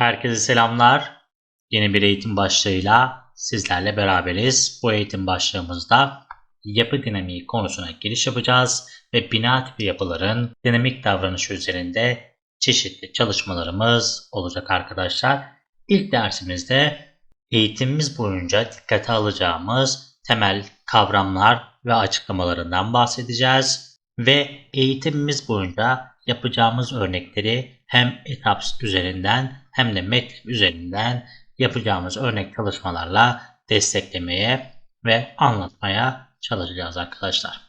Herkese selamlar. Yeni bir eğitim başlığıyla sizlerle beraberiz. Bu eğitim başlığımızda yapı dinamiği konusuna giriş yapacağız ve bina tipi yapıların dinamik davranışı üzerinde çeşitli çalışmalarımız olacak arkadaşlar. İlk dersimizde eğitimimiz boyunca dikkate alacağımız temel kavramlar ve açıklamalarından bahsedeceğiz ve eğitimimiz boyunca yapacağımız örnekleri hem etaps üzerinden hem de metrip üzerinden yapacağımız örnek çalışmalarla desteklemeye ve anlatmaya çalışacağız arkadaşlar.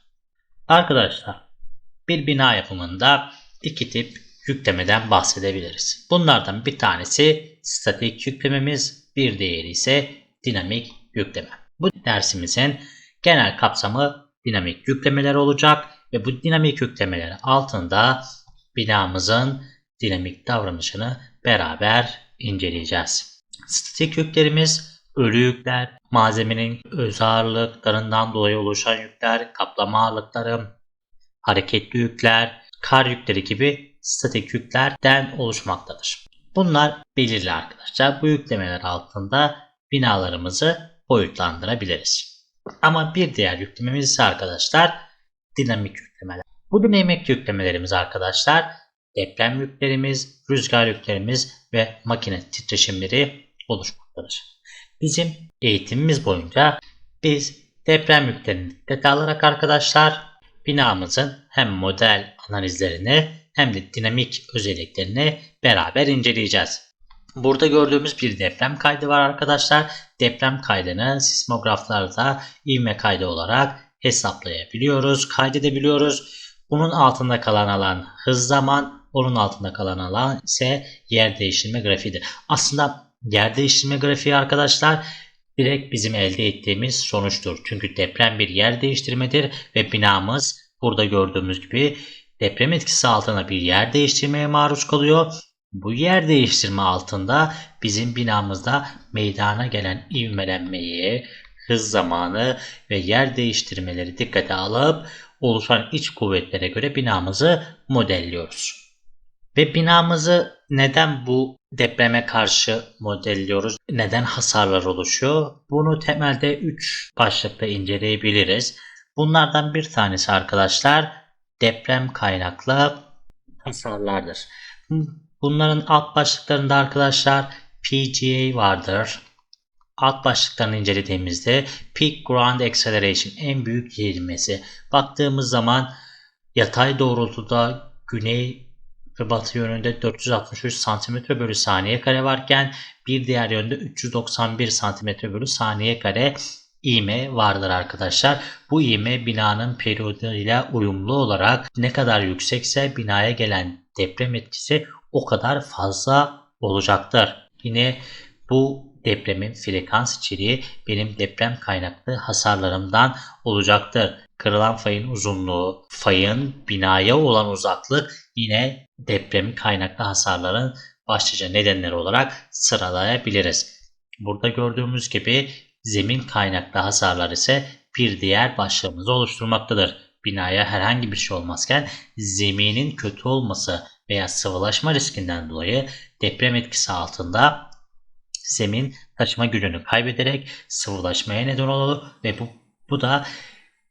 Arkadaşlar bir bina yapımında iki tip yüklemeden bahsedebiliriz. Bunlardan bir tanesi statik yüklememiz, bir diğeri ise dinamik yükleme. Bu dersimizin genel kapsamı dinamik yüklemeler olacak ve bu dinamik yüklemeler altında binamızın dinamik davranışını beraber inceleyeceğiz. Statik yüklerimiz ölü yükler, malzemenin öz ağırlıklarından dolayı oluşan yükler, kaplama ağırlıkları, hareketli yükler, kar yükleri gibi statik yüklerden oluşmaktadır. Bunlar belirli arkadaşlar. Bu yüklemeler altında binalarımızı boyutlandırabiliriz. Ama bir diğer yüklememiz ise arkadaşlar dinamik yüklemeler. Bu dinamik yüklemelerimiz arkadaşlar deprem yüklerimiz, rüzgar yüklerimiz ve makine titreşimleri oluşmaktadır. Bizim eğitimimiz boyunca biz deprem yüklerini dikkate alarak arkadaşlar binamızın hem model analizlerini hem de dinamik özelliklerini beraber inceleyeceğiz. Burada gördüğümüz bir deprem kaydı var arkadaşlar. Deprem kaydını sismograflarda ivme kaydı olarak hesaplayabiliyoruz, kaydedebiliyoruz. Bunun altında kalan alan hız zaman, onun altında kalan alan ise yer değiştirme grafiğidir. Aslında yer değiştirme grafiği arkadaşlar direkt bizim elde ettiğimiz sonuçtur. Çünkü deprem bir yer değiştirmedir ve binamız burada gördüğümüz gibi deprem etkisi altında bir yer değiştirmeye maruz kalıyor. Bu yer değiştirme altında bizim binamızda meydana gelen ivmelenmeyi, hız zamanı ve yer değiştirmeleri dikkate alıp oluşan iç kuvvetlere göre binamızı modelliyoruz. Ve binamızı neden bu depreme karşı modelliyoruz? Neden hasarlar oluşuyor? Bunu temelde 3 başlıkta inceleyebiliriz. Bunlardan bir tanesi arkadaşlar deprem kaynaklı hasarlardır. Bunların alt başlıklarında arkadaşlar PGA vardır. Alt başlıklarını incelediğimizde Peak Ground Acceleration en büyük gerilmesi. Baktığımız zaman yatay doğrultuda güney ve batı yönünde 463 cm bölü saniye kare varken bir diğer yönde 391 cm bölü saniye kare ivme vardır arkadaşlar. Bu ivme binanın periyoduyla uyumlu olarak ne kadar yüksekse binaya gelen deprem etkisi o kadar fazla olacaktır. Yine bu depremin frekans içeriği benim deprem kaynaklı hasarlarımdan olacaktır. Kırılan fayın uzunluğu, fayın binaya olan uzaklık yine deprem kaynaklı hasarların başlıca nedenleri olarak sıralayabiliriz. Burada gördüğümüz gibi zemin kaynaklı hasarlar ise bir diğer başlığımızı oluşturmaktadır. Binaya herhangi bir şey olmazken zeminin kötü olması veya sıvılaşma riskinden dolayı deprem etkisi altında zemin taşıma gücünü kaybederek sıvılaşmaya neden olur ve bu, bu da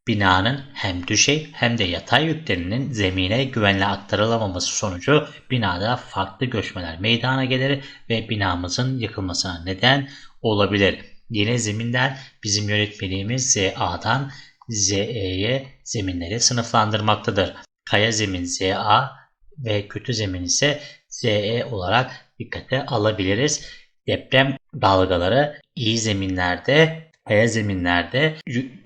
binanın hem düşey hem de yatay yüklerinin zemine güvenle aktarılamaması sonucu binada farklı göçmeler meydana gelir ve binamızın yıkılmasına neden olabilir. Yine zeminden bizim yönetmeliğimiz ZA'dan ZE'ye zeminleri sınıflandırmaktadır. Kaya zemin ZA ve kötü zemin ise ZE olarak dikkate alabiliriz. Deprem dalgaları iyi zeminlerde kaya zeminlerde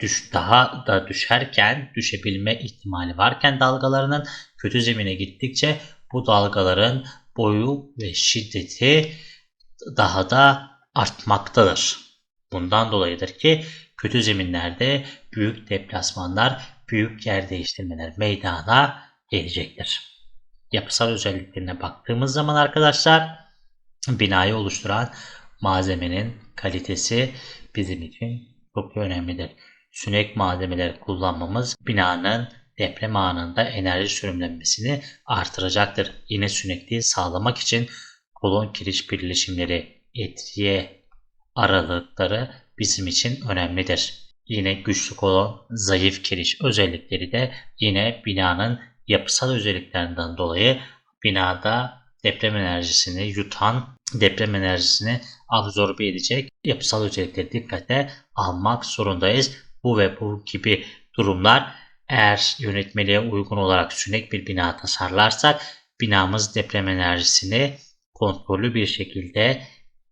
düş, daha da düşerken düşebilme ihtimali varken dalgalarının kötü zemine gittikçe bu dalgaların boyu ve şiddeti daha da artmaktadır. Bundan dolayıdır ki kötü zeminlerde büyük deplasmanlar, büyük yer değiştirmeler meydana gelecektir. Yapısal özelliklerine baktığımız zaman arkadaşlar binayı oluşturan malzemenin kalitesi bizim için çok önemlidir. Sünek malzemeleri kullanmamız binanın deprem anında enerji sürümlenmesini artıracaktır. Yine sünekliği sağlamak için kolon kiriş birleşimleri etriye aralıkları bizim için önemlidir. Yine güçlü kolon, zayıf kiriş özellikleri de yine binanın yapısal özelliklerinden dolayı binada deprem enerjisini yutan, deprem enerjisini absorbe edecek yapısal özellikleri dikkate almak zorundayız. Bu ve bu gibi durumlar eğer yönetmeliğe uygun olarak sünek bir bina tasarlarsak binamız deprem enerjisini kontrollü bir şekilde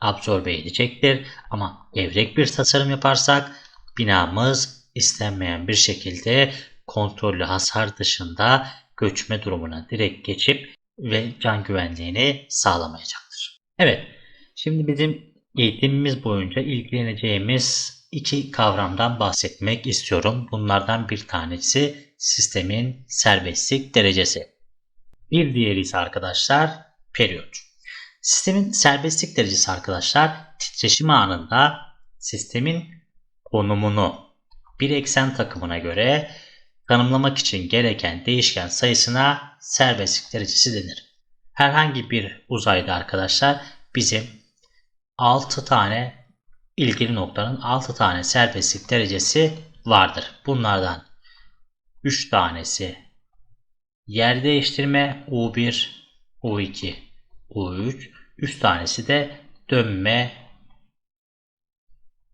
absorbe edecektir. Ama gevrek bir tasarım yaparsak binamız istenmeyen bir şekilde kontrollü hasar dışında göçme durumuna direkt geçip ve can güvenliğini sağlamayacaktır. Evet, şimdi bizim eğitimimiz boyunca ilgileneceğimiz iki kavramdan bahsetmek istiyorum. Bunlardan bir tanesi sistemin serbestlik derecesi. Bir diğeri ise arkadaşlar periyot. Sistemin serbestlik derecesi arkadaşlar titreşim anında sistemin konumunu bir eksen takımına göre tanımlamak için gereken değişken sayısına serbestlik derecesi denir. Herhangi bir uzayda arkadaşlar bizim 6 tane ilgili noktanın 6 tane serbestlik derecesi vardır. Bunlardan 3 tanesi yer değiştirme U1, U2, U3, 3 tanesi de dönme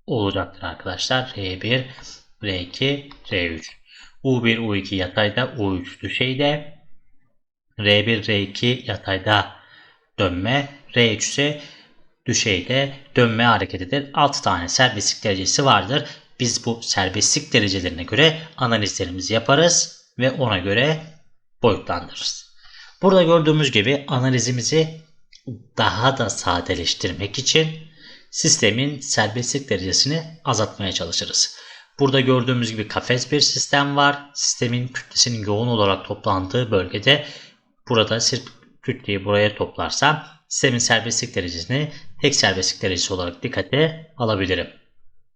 olacaktır arkadaşlar. R1, R2, R3. U1, U2 yatayda, U3 düşeyde. R1, R2 yatayda dönme. R3 ise düşeyde dönme hareketidir. 6 tane serbestlik derecesi vardır. Biz bu serbestlik derecelerine göre analizlerimizi yaparız ve ona göre boyutlandırırız. Burada gördüğümüz gibi analizimizi daha da sadeleştirmek için sistemin serbestlik derecesini azaltmaya çalışırız. Burada gördüğümüz gibi kafes bir sistem var. Sistemin kütlesinin yoğun olarak toplandığı bölgede burada sırf kütleyi buraya toplarsam sistemin serbestlik derecesini tek serbestlik derecesi olarak dikkate alabilirim.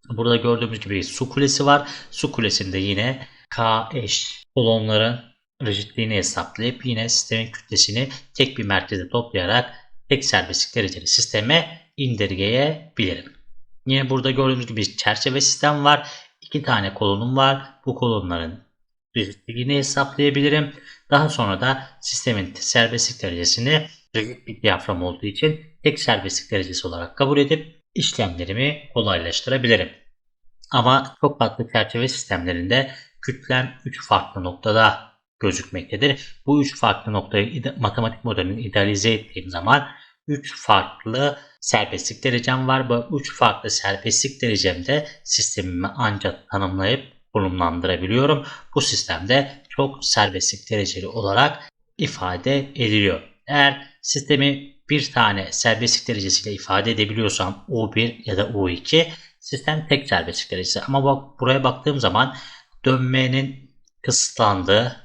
Burada gördüğümüz gibi su kulesi var. Su kulesinde yine K eş kolonların rigidliğini hesaplayıp yine sistemin kütlesini tek bir merkeze toplayarak tek serbestlik dereceli sisteme indirgeyebilirim. Yine burada gördüğümüz gibi çerçeve sistem var. İki tane kolonum var. Bu kolonların rigidliğini hesaplayabilirim. Daha sonra da sistemin serbestlik derecesini rigid bir diyafram olduğu için tek serbestlik derecesi olarak kabul edip işlemlerimi kolaylaştırabilirim. Ama çok farklı çerçeve sistemlerinde kütlem 3 farklı noktada gözükmektedir. Bu 3 farklı noktayı matematik modelini idealize ettiğim zaman 3 farklı serbestlik derecem var. Bu 3 farklı serbestlik derecemde sistemimi ancak tanımlayıp konumlandırabiliyorum. Bu sistemde çok serbestlik dereceli olarak ifade ediliyor. Eğer sistemi bir tane serbestlik derecesiyle ifade edebiliyorsam U1 ya da U2 sistem tek serbestlik derecesi. Ama bak buraya baktığım zaman dönmenin kısıtlandığı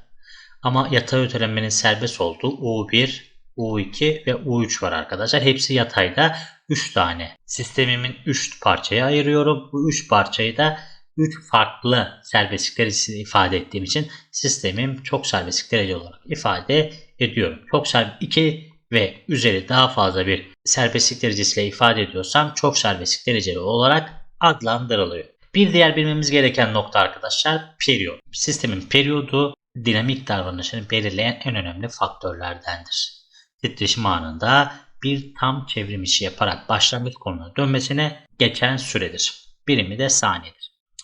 ama yatay ötelenmenin serbest olduğu U1, U2 ve U3 var arkadaşlar. Hepsi yatayda 3 tane. Sistemimin 3 parçaya ayırıyorum. Bu 3 parçayı da 3 farklı serbestlik derecesi ifade ettiğim için sistemim çok serbestlik derece olarak ifade ediyorum. Çok serbest 2 ve üzeri daha fazla bir serbestlik derecesiyle ifade ediyorsam çok serbestlik dereceli olarak adlandırılıyor. Bir diğer bilmemiz gereken nokta arkadaşlar periyot. Sistemin periyodu dinamik davranışını belirleyen en önemli faktörlerdendir. Titreşim anında bir tam çevrim işi yaparak başlangıç konuna dönmesine geçen süredir. Birimi de saniyedir.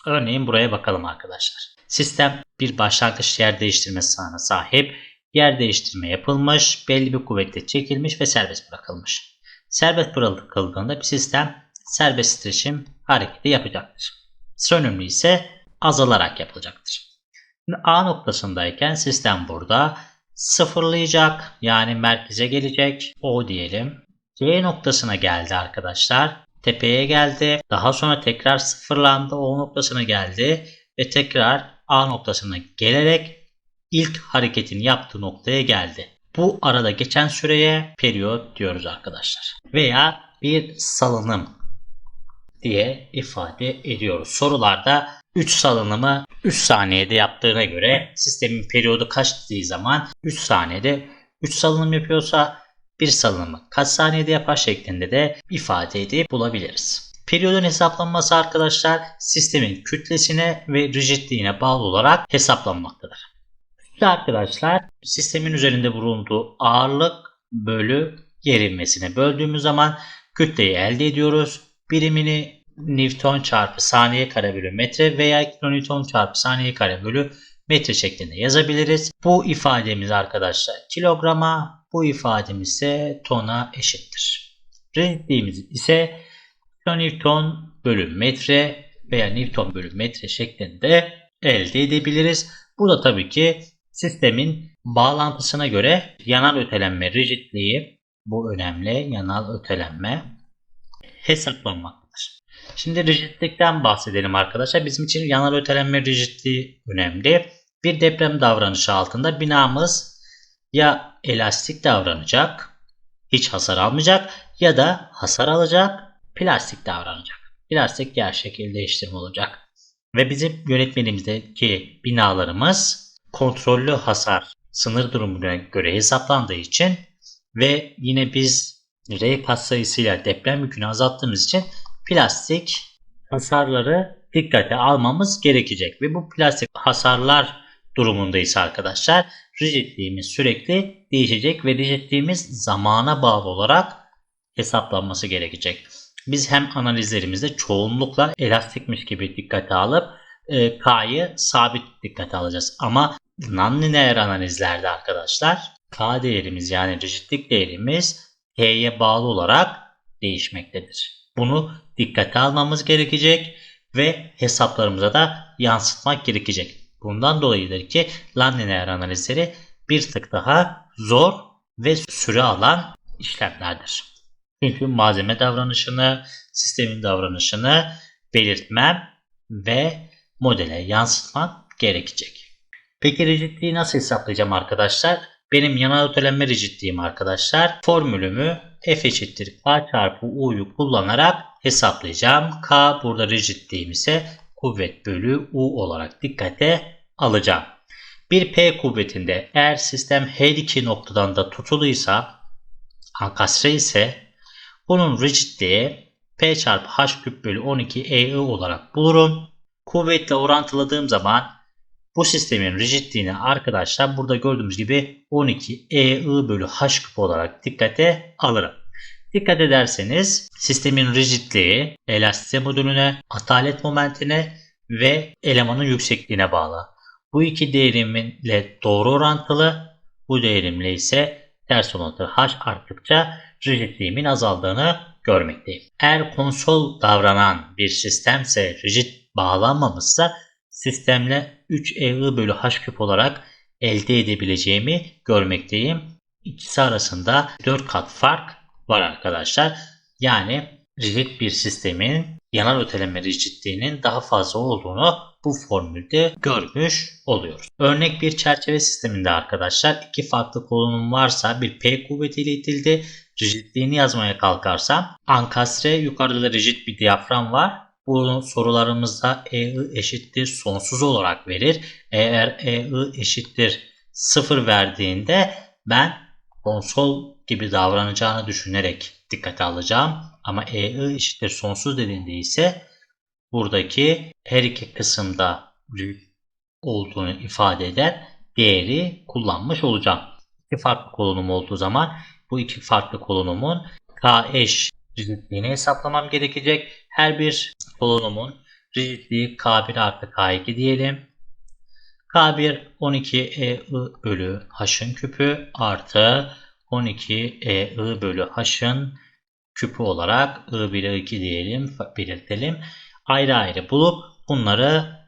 Örneğin buraya bakalım arkadaşlar. Sistem bir başlangıç yer değiştirme sahına sahip. Yer değiştirme yapılmış, belli bir kuvvetle çekilmiş ve serbest bırakılmış. Serbest bırakıldığında bir sistem serbest titreşim hareketi yapacaktır. Sönümlü ise azalarak yapılacaktır. A noktasındayken sistem burada sıfırlayacak yani merkeze gelecek. O diyelim. C noktasına geldi arkadaşlar. Tepeye geldi. Daha sonra tekrar sıfırlandı. O noktasına geldi. Ve tekrar A noktasına gelerek ilk hareketini yaptığı noktaya geldi. Bu arada geçen süreye periyot diyoruz arkadaşlar. Veya bir salınım diye ifade ediyoruz. Sorularda 3 salınımı 3 saniyede yaptığına göre sistemin periyodu kaç dediği zaman 3 saniyede 3 salınım yapıyorsa bir salınımı kaç saniyede yapar şeklinde de ifade edip bulabiliriz. Periyodun hesaplanması arkadaşlar sistemin kütlesine ve rigidliğine bağlı olarak hesaplanmaktadır. Kütle arkadaşlar sistemin üzerinde bulunduğu ağırlık bölü gerilmesine böldüğümüz zaman kütleyi elde ediyoruz. Birimini Newton çarpı saniye kare bölü metre veya kilonewton çarpı saniye kare bölü metre şeklinde yazabiliriz. Bu ifademiz arkadaşlar kilograma, bu ifademiz ise tona eşittir. Rigidliğimiz ise kilonewton bölü metre veya newton bölü metre şeklinde elde edebiliriz. Bu da tabii ki sistemin bağlantısına göre yanal ötelenme rigidliği bu önemli yanal ötelenme hesaplanmaktadır. Şimdi rigidlikten bahsedelim arkadaşlar. Bizim için yanal ötelenme rigidliği önemli. Bir deprem davranışı altında binamız ya elastik davranacak, hiç hasar almayacak ya da hasar alacak, plastik davranacak. Plastik yer şekil değiştirme olacak. Ve bizim yönetmenimizdeki binalarımız kontrollü hasar sınır durumuna göre hesaplandığı için ve yine biz R katsayısıyla deprem yükünü azalttığımız için plastik hasarları dikkate almamız gerekecek. Ve bu plastik hasarlar durumundayız arkadaşlar. Rigidliğimiz sürekli değişecek ve rigidliğimiz zamana bağlı olarak hesaplanması gerekecek. Biz hem analizlerimizde çoğunlukla elastikmiş gibi dikkate alıp e, K'yı sabit dikkate alacağız. Ama non-lineer analizlerde arkadaşlar K değerimiz yani rigidlik değerimiz T'ye bağlı olarak değişmektedir. Bunu dikkate almamız gerekecek ve hesaplarımıza da yansıtmak gerekecek. Bundan dolayıdır ki non-lineer analizleri bir tık daha zor ve süre alan işlemlerdir. Çünkü malzeme davranışını, sistemin davranışını belirtmem ve modele yansıtmam gerekecek. Peki rigidliği nasıl hesaplayacağım arkadaşlar? Benim yanal ötelenme rigidliğim arkadaşlar. Formülümü F eşittir K çarpı U'yu kullanarak hesaplayacağım. K burada rigidliğim ise kuvvet bölü U olarak dikkate alacağım. Bir P kuvvetinde eğer sistem her iki noktadan da tutuluysa ankastre ise bunun rigidliği P çarpı H küp bölü 12 EI olarak bulurum. Kuvvetle orantıladığım zaman bu sistemin rigidliğini arkadaşlar burada gördüğümüz gibi 12 EI bölü H küp olarak dikkate alırım. Dikkat ederseniz sistemin rigidliği elastisite modülüne, atalet momentine ve elemanın yüksekliğine bağlı. Bu iki değerimle doğru orantılı, bu değerimle ise ters orantılı H arttıkça rigidliğimin azaldığını görmekteyim. Eğer konsol davranan bir sistemse rigid bağlanmamışsa sistemle 3 EI bölü H küp olarak elde edebileceğimi görmekteyim. İkisi arasında 4 kat fark var arkadaşlar. Yani rigid bir sistemin yanal öteleme rigidliğinin daha fazla olduğunu bu formülde görmüş oluyoruz. Örnek bir çerçeve sisteminde arkadaşlar iki farklı kolonum varsa bir P kuvvetiyle itildi. Rigidliğini yazmaya kalkarsam ankastre yukarıda da rigid bir diyafram var. Bu sorularımızda EI eşittir sonsuz olarak verir. Eğer EI eşittir 0 verdiğinde ben konsol gibi davranacağını düşünerek dikkate alacağım. Ama EI eşittir sonsuz dediğinde ise buradaki her iki kısımda olduğunu ifade eden değeri kullanmış olacağım. İki farklı kolonum olduğu zaman bu iki farklı kolonumun K eş rigidliğini hesaplamam gerekecek. Her bir kolonumun rigidliği K1 artı K2 diyelim. K1 12 EI bölü H'ın küpü artı 12 EI bölü H'ın küpü olarak I1 I2 diyelim belirtelim. Ayrı ayrı bulup bunları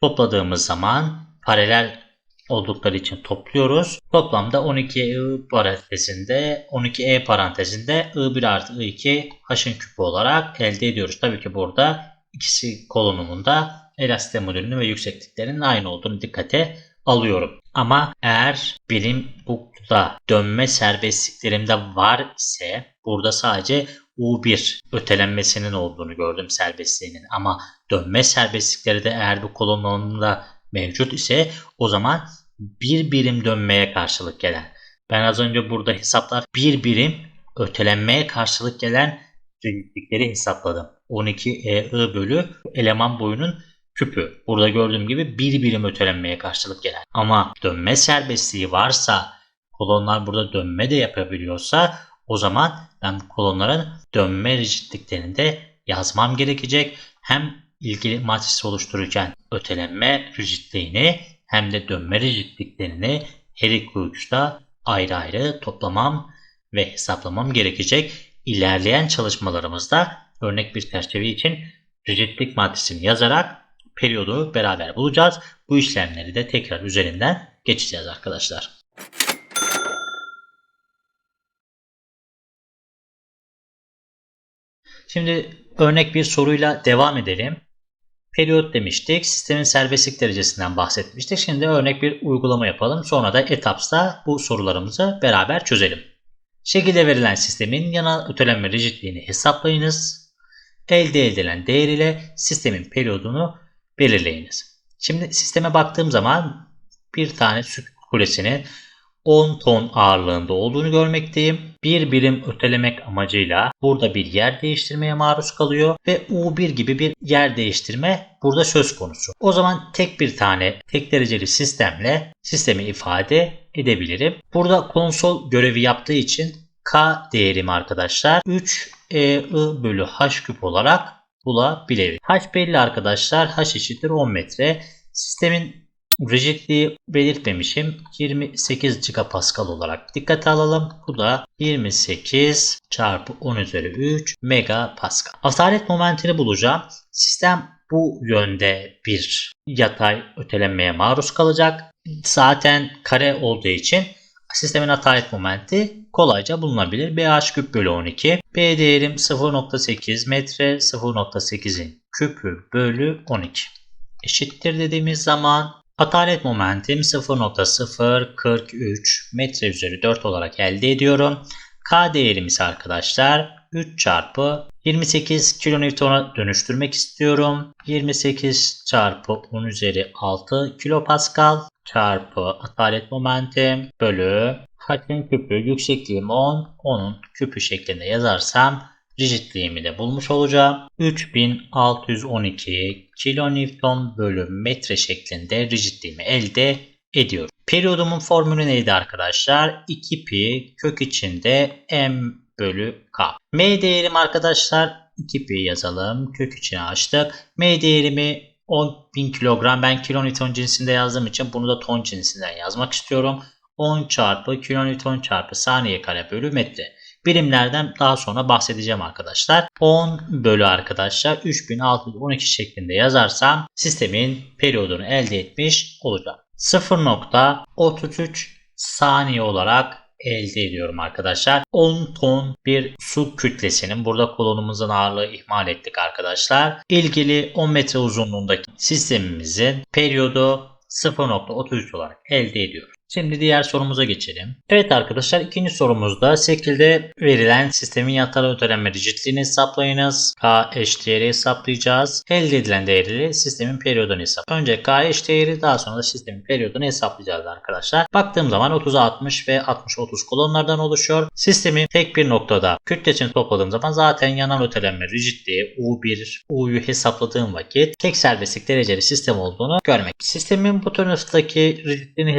topladığımız zaman paralel oldukları için topluyoruz. Toplamda 12E parantezinde 12E parantezinde I1 artı I2 H'ın küpü olarak elde ediyoruz. Tabii ki burada ikisi kolonumunda elastik modülünün ve yüksekliklerinin aynı olduğunu dikkate alıyorum. Ama eğer benim burada dönme serbestliklerimde var ise burada sadece U1 ötelenmesinin olduğunu gördüm serbestliğinin. Ama dönme serbestlikleri de eğer bu kolonunda mevcut ise o zaman bir birim dönmeye karşılık gelen Ben az önce burada hesaplar bir birim ötelenmeye karşılık gelen rigidlikleri hesapladım. 12 EI bölü eleman boyunun küpü. Burada gördüğüm gibi bir birim ötelenmeye karşılık gelen. Ama dönme serbestliği varsa kolonlar burada dönme de yapabiliyorsa o zaman ben kolonların dönme rigidliklerini de yazmam gerekecek. Hem ilgili matrisi oluştururken ötelenme rigidliğini hem de dönme rigidliklerini her iki uçta ayrı ayrı toplamam ve hesaplamam gerekecek. İlerleyen çalışmalarımızda örnek bir çerçeve için rigidlik maddesini yazarak periyodu beraber bulacağız. Bu işlemleri de tekrar üzerinden geçeceğiz arkadaşlar. Şimdi örnek bir soruyla devam edelim. Periyot demiştik. Sistemin serbestlik derecesinden bahsetmiştik. Şimdi örnek bir uygulama yapalım. Sonra da etapsta bu sorularımızı beraber çözelim. Şekilde verilen sistemin yana ötelenme rigidliğini hesaplayınız. Elde edilen değer ile sistemin periyodunu belirleyiniz. Şimdi sisteme baktığım zaman bir tane süt kulesinin 10 ton ağırlığında olduğunu görmekteyim. Bir birim ötelemek amacıyla burada bir yer değiştirmeye maruz kalıyor ve U1 gibi bir yer değiştirme burada söz konusu. O zaman tek bir tane tek dereceli sistemle sistemi ifade edebilirim. Burada konsol görevi yaptığı için K değerimi arkadaşlar 3 EI bölü H küp olarak bulabilirim. H belli arkadaşlar. H eşittir 10 metre. Sistemin rigidliği belirtmemişim. 28 gigapascal olarak dikkate alalım. Bu da 28 çarpı 10 üzeri 3 megapascal. Asalet momentini bulacağım. Sistem bu yönde bir yatay ötelenmeye maruz kalacak. Zaten kare olduğu için sistemin atalet momenti kolayca bulunabilir. BH küp bölü 12. B değerim 0.8 metre 0.8'in küpü bölü 12. Eşittir dediğimiz zaman atalet momentim 0.043 metre üzeri 4 olarak elde ediyorum. K değerimiz arkadaşlar 3 çarpı 28 kilonewton'a dönüştürmek istiyorum. 28 çarpı 10 üzeri 6 kilopascal çarpı atalet momentim bölü H'in küpü yüksekliğim 10, 10'un küpü şeklinde yazarsam rigidliğimi de bulmuş olacağım. 3612 kilonewton bölü metre şeklinde rigidliğimi elde ediyorum. Periyodumun formülü neydi arkadaşlar? 2pi kök içinde m bölü k. M değerim arkadaşlar 2pi yazalım. Kök içine açtık. M değerimi 10.000 kilogram. Ben kilonewton cinsinde yazdığım için bunu da ton cinsinden yazmak istiyorum. 10 çarpı kilonewton çarpı saniye kare bölü metre. Birimlerden daha sonra bahsedeceğim arkadaşlar. 10 bölü arkadaşlar 3612 şeklinde yazarsam sistemin periyodunu elde etmiş olacağım. 0.33 saniye olarak elde ediyorum arkadaşlar. 10 ton bir su kütlesinin burada kolonumuzun ağırlığı ihmal ettik arkadaşlar. İlgili 10 metre uzunluğundaki sistemimizin periyodu 0.33 olarak elde ediyoruz. Şimdi diğer sorumuza geçelim. Evet arkadaşlar ikinci sorumuzda şekilde verilen sistemin yatay ötelenme rigidliğini hesaplayınız. K eş değeri hesaplayacağız. Elde edilen değeri sistemin periyodunu hesap. Önce K eş değeri daha sonra da sistemin periyodunu hesaplayacağız arkadaşlar. Baktığım zaman 30'a 60 ve 60-30 kolonlardan oluşuyor. Sistemi tek bir noktada kütlesini topladığım zaman zaten yanal ötelenme rigidliği U1, U'yu hesapladığım vakit tek serbestlik dereceli sistem olduğunu görmek. Sistemin bu turnustaki rigidliğini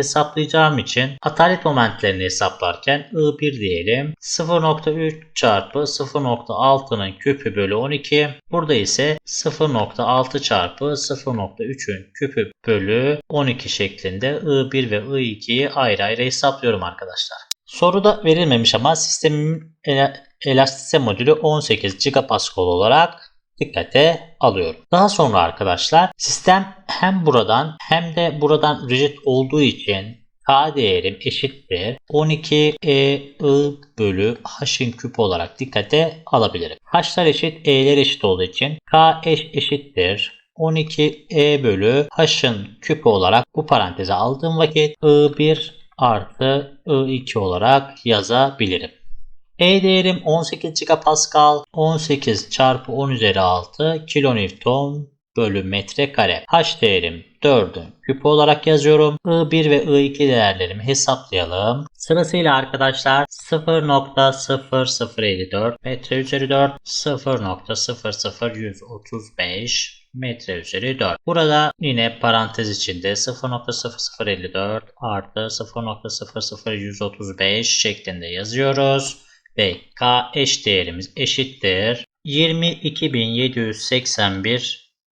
hesaplayacağım için atalet momentlerini hesaplarken I1 diyelim 0.3 çarpı 0.6'nın küpü bölü 12 burada ise 0.6 çarpı 0.3'ün küpü bölü 12 şeklinde I1 ve I2'yi ayrı ayrı hesaplıyorum arkadaşlar. Soruda verilmemiş ama sistemin elastise modülü 18 gigapascal olarak dikkate alıyorum. Daha sonra arkadaşlar sistem hem buradan hem de buradan rigid olduğu için K değerim eşittir 12 E I bölü H'in küp olarak dikkate alabilirim. H'lar eşit E'ler eşit olduğu için K eş eşittir 12 E bölü H'ın küp olarak bu paranteze aldığım vakit I1 artı I2 olarak yazabilirim. E değerim 18 gigapascal 18 çarpı 10 üzeri 6 kilonewton bölü metrekare. H değerim 4'ün küpü olarak yazıyorum. I1 ve I2 değerlerimi hesaplayalım. Sırasıyla arkadaşlar 0.0054 metre üzeri 4 0.00135 metre üzeri 4. Burada yine parantez içinde 0.0054 artı 0.00135 şeklinde yazıyoruz. Ve K eş değerimiz eşittir.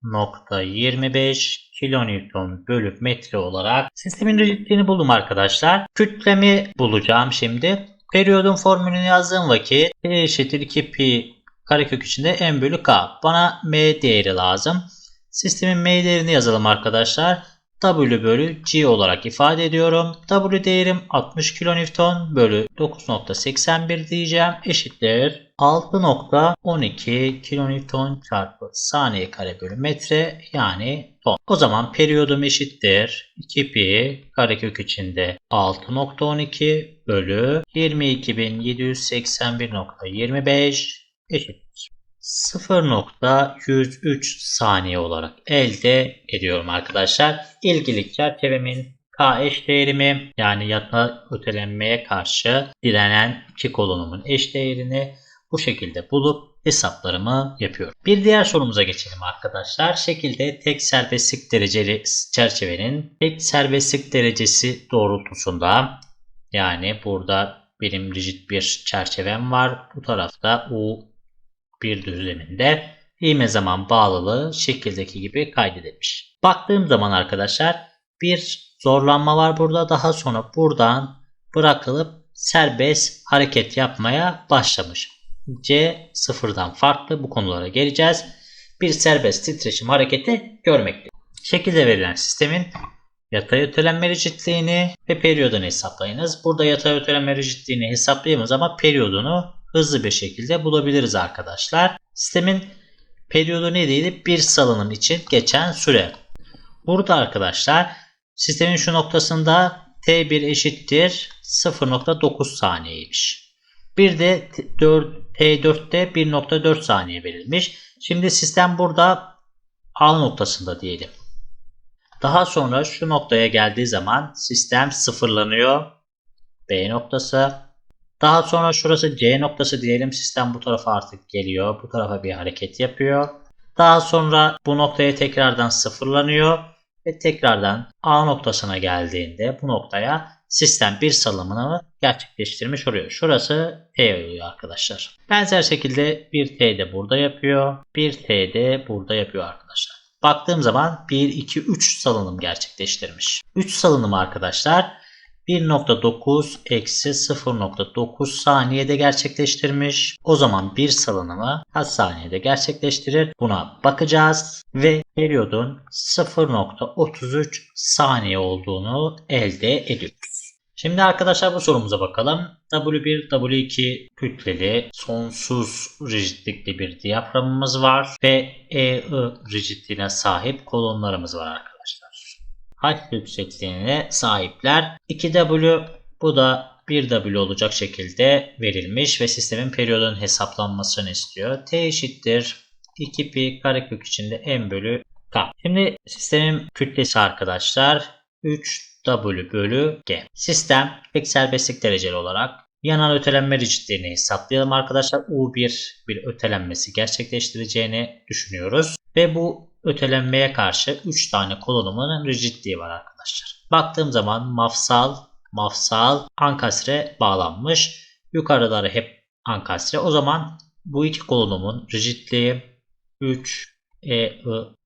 22.781.25 kilonewton bölü metre olarak sistemin rigidliğini buldum arkadaşlar. Kütlemi bulacağım şimdi. Periyodun formülünü yazdığım vakit P eşittir 2pi karekök içinde m bölü k. Bana m değeri lazım. Sistemin m değerini yazalım arkadaşlar. W bölü G olarak ifade ediyorum. W değerim 60 kilonewton bölü 9.81 diyeceğim. Eşittir 6.12 kilonewton çarpı saniye kare bölü metre yani ton. O zaman periyodum eşittir 2 pi karekök içinde 6.12 bölü 22.781.25 eşittir. 0.103 saniye olarak elde ediyorum arkadaşlar. İlgili çerçevemin K eş değerimi yani yatay ötelenmeye karşı direnen iki kolunumun eş değerini bu şekilde bulup hesaplarımı yapıyorum. Bir diğer sorumuza geçelim arkadaşlar. Şekilde tek serbestlik dereceli çerçevenin tek serbestlik derecesi doğrultusunda yani burada benim rigid bir çerçevem var. Bu tarafta U bir düzleminde ivme zaman bağlılığı şekildeki gibi kaydedilmiş. Baktığım zaman arkadaşlar bir zorlanma var burada. Daha sonra buradan bırakılıp serbest hareket yapmaya başlamış. C sıfırdan farklı bu konulara geleceğiz. Bir serbest titreşim hareketi görmekte. Şekilde verilen sistemin yatay ötelenme rigidliğini ve periyodunu hesaplayınız. Burada yatay ötelenme rigidliğini hesaplayamayız ama periyodunu hızlı bir şekilde bulabiliriz arkadaşlar. Sistemin periyodu neydi? Bir salınım için geçen süre. Burada arkadaşlar sistemin şu noktasında T1 eşittir 0.9 saniyeymiş. Bir de T4'te 1.4 saniye verilmiş. Şimdi sistem burada A noktasında diyelim. Daha sonra şu noktaya geldiği zaman sistem sıfırlanıyor. B noktası. Daha sonra şurası C noktası diyelim. Sistem bu tarafa artık geliyor. Bu tarafa bir hareket yapıyor. Daha sonra bu noktaya tekrardan sıfırlanıyor. Ve tekrardan A noktasına geldiğinde bu noktaya sistem bir salımını gerçekleştirmiş oluyor. Şurası T oluyor arkadaşlar. Benzer şekilde bir T de burada yapıyor. Bir T de burada yapıyor arkadaşlar. Baktığım zaman 1, 2, 3 salınım gerçekleştirmiş. 3 salınım arkadaşlar 1.9 eksi 0.9 saniyede gerçekleştirmiş. O zaman bir salınımı kaç saniyede gerçekleştirir? Buna bakacağız ve periyodun 0.33 saniye olduğunu elde ediyoruz. Şimdi arkadaşlar bu sorumuza bakalım. W1, W2 kütleli sonsuz rigidlikli bir diyaframımız var ve EI rigidliğine sahip kolonlarımız var arkadaşlar. H yüksekliğine sahipler. 2W bu da 1W olacak şekilde verilmiş ve sistemin periyodunun hesaplanmasını istiyor. T eşittir 2pi karekök içinde m bölü k. Şimdi sistemin kütlesi arkadaşlar 3 W bölü G. Sistem tek serbestlik dereceli olarak yanal ötelenme rigidliğini hesaplayalım arkadaşlar. U1 bir ötelenmesi gerçekleştireceğini düşünüyoruz. Ve bu ötelenmeye karşı 3 tane kolonumun rigidliği var arkadaşlar. Baktığım zaman mafsal, mafsal, ankastre bağlanmış. Yukarıları hep ankastre. O zaman bu iki kolonumun rigidliği 3 E, I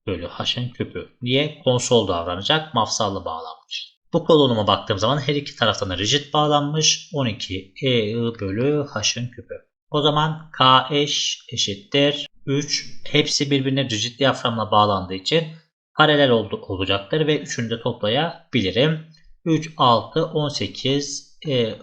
bölü H'ın küpü diye konsol davranacak mafsallı bağlanmış. Bu kolonuma baktığım zaman her iki taraftan da rigid bağlanmış. 12 E, I bölü H'ın küpü. O zaman K eş eşittir 3. Hepsi birbirine rigid diyaframla bağlandığı için paralel oldu, olacaktır ve üçünü de toplayabilirim. 3, 6, 18 E, I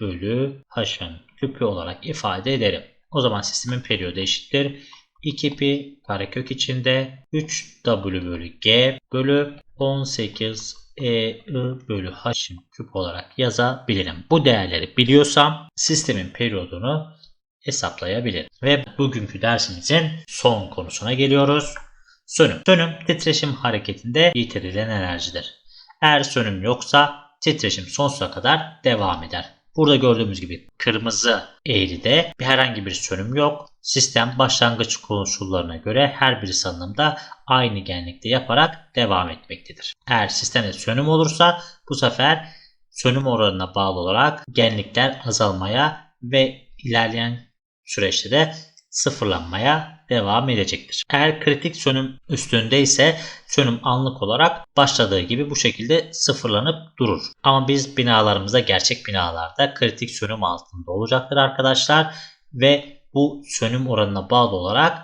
bölü H'ın küpü olarak ifade ederim. O zaman sistemin periyodu eşittir. 2pi karekök içinde 3w bölü g bölü 18 e bölü h'ın küp olarak yazabilirim. Bu değerleri biliyorsam sistemin periyodunu hesaplayabilirim. Ve bugünkü dersimizin son konusuna geliyoruz. Sönüm. Sönüm titreşim hareketinde yitirilen enerjidir. Eğer sönüm yoksa titreşim sonsuza kadar devam eder. Burada gördüğümüz gibi kırmızı eğride bir herhangi bir sönüm yok. Sistem başlangıç koşullarına göre her bir salınımda aynı genlikte yaparak devam etmektedir. Eğer sistemde sönüm olursa bu sefer sönüm oranına bağlı olarak genlikler azalmaya ve ilerleyen süreçte de sıfırlanmaya devam edecektir. Eğer kritik sönüm üstünde ise sönüm anlık olarak başladığı gibi bu şekilde sıfırlanıp durur. Ama biz binalarımızda gerçek binalarda kritik sönüm altında olacaktır arkadaşlar ve bu sönüm oranına bağlı olarak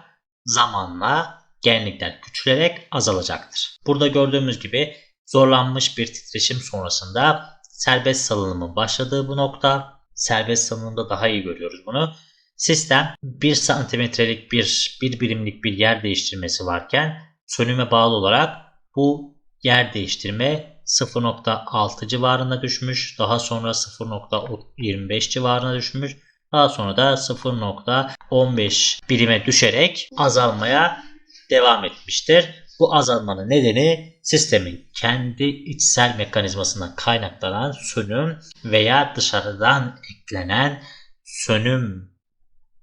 zamanla genlikler küçülerek azalacaktır. Burada gördüğümüz gibi zorlanmış bir titreşim sonrasında serbest salınımın başladığı bu nokta serbest salınımda daha iyi görüyoruz bunu. Sistem 1 santimetrelik bir, bir birimlik bir yer değiştirmesi varken sönüme bağlı olarak bu yer değiştirme 0.6 civarına düşmüş. Daha sonra 0.25 civarına düşmüş. Daha sonra da 0.15 birime düşerek azalmaya devam etmiştir. Bu azalmanın nedeni sistemin kendi içsel mekanizmasından kaynaklanan sönüm veya dışarıdan eklenen sönüm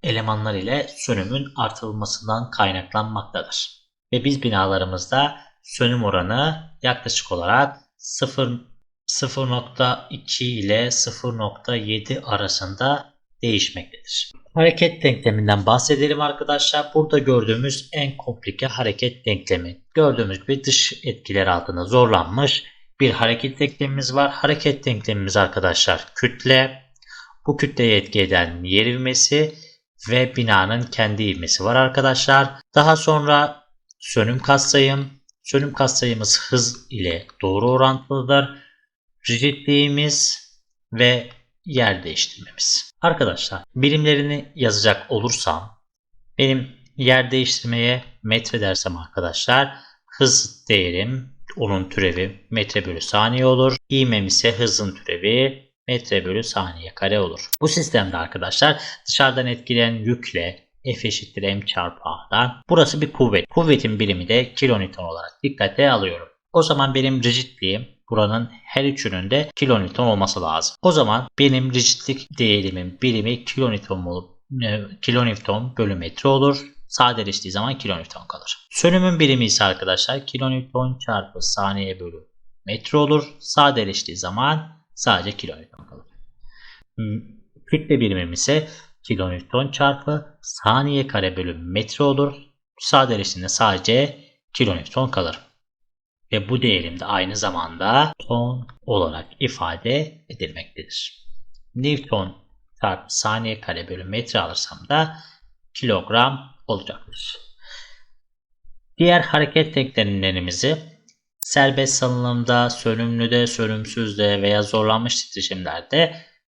elemanlar ile sönümün artırılmasından kaynaklanmaktadır. Ve biz binalarımızda sönüm oranı yaklaşık olarak 0 0.2 ile 0.7 arasında değişmektedir. Hareket denkleminden bahsedelim arkadaşlar. Burada gördüğümüz en komplike hareket denklemi. Gördüğümüz gibi dış etkiler altında zorlanmış bir hareket denklemimiz var. Hareket denklemimiz arkadaşlar kütle. Bu kütleye etki eden yer ivmesi ve binanın kendi ivmesi var arkadaşlar. Daha sonra sönüm katsayım. Sönüm katsayımız hız ile doğru orantılıdır. Rigidliğimiz ve yer değiştirmemiz. Arkadaşlar birimlerini yazacak olursam benim yer değiştirmeye metre dersem arkadaşlar hız değerim onun türevi metre bölü saniye olur. İğmem ise hızın türevi metre bölü saniye kare olur. Bu sistemde arkadaşlar dışarıdan etkilenen yükle F eşittir m çarpı a'dan. Burası bir kuvvet. Kuvvetin birimi de kilonewton olarak dikkate alıyorum. O zaman benim rigidliğim buranın her üçünün de kilonewton olması lazım. O zaman benim rigidlik değerimin birimi kilonewton olup e, kilonewton bölü metre olur. Sadeleştiği zaman kilonewton kalır. Sönümün birimi ise arkadaşlar kilonewton çarpı saniye bölü metre olur. Sadeleştiği zaman sadece kilonewton kalır. Hmm, Kütle birimim ise kilonewton çarpı saniye kare bölü metre olur. Sadeleştiğinde sadece kilonewton kalır. Ve bu değerim de aynı zamanda ton olarak ifade edilmektedir. Newton çarpı saniye kare bölü metre alırsam da kilogram olacaktır. Diğer hareket denklemlerimizi serbest salınımda, sönümlüde, sönümsüzde veya zorlanmış titreşimlerde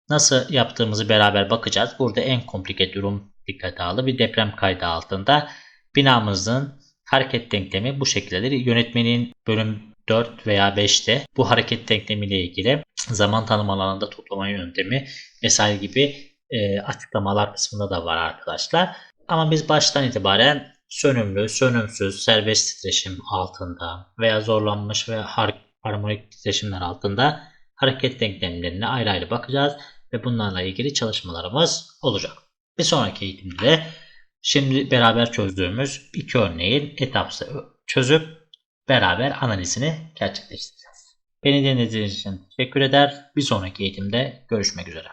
nasıl yaptığımızı beraber bakacağız. Burada en komplike durum dikkate aldı. Bir deprem kaydı altında binamızın hareket denklemi bu şekildedir. Yönetmenin bölüm 4 veya 5'te bu hareket denklemi ile ilgili zaman tanım alanında toplama yöntemi vesaire gibi e, açıklamalar kısmında da var arkadaşlar. Ama biz baştan itibaren sönümlü, sönümsüz, serbest titreşim altında veya zorlanmış ve har harmonik titreşimler altında hareket denklemlerine ayrı ayrı bakacağız ve bunlarla ilgili çalışmalarımız olacak. Bir sonraki eğitimde şimdi beraber çözdüğümüz iki örneğin etapsı çözüp beraber analizini gerçekleştireceğiz. Beni dinlediğiniz için teşekkür eder. Bir sonraki eğitimde görüşmek üzere.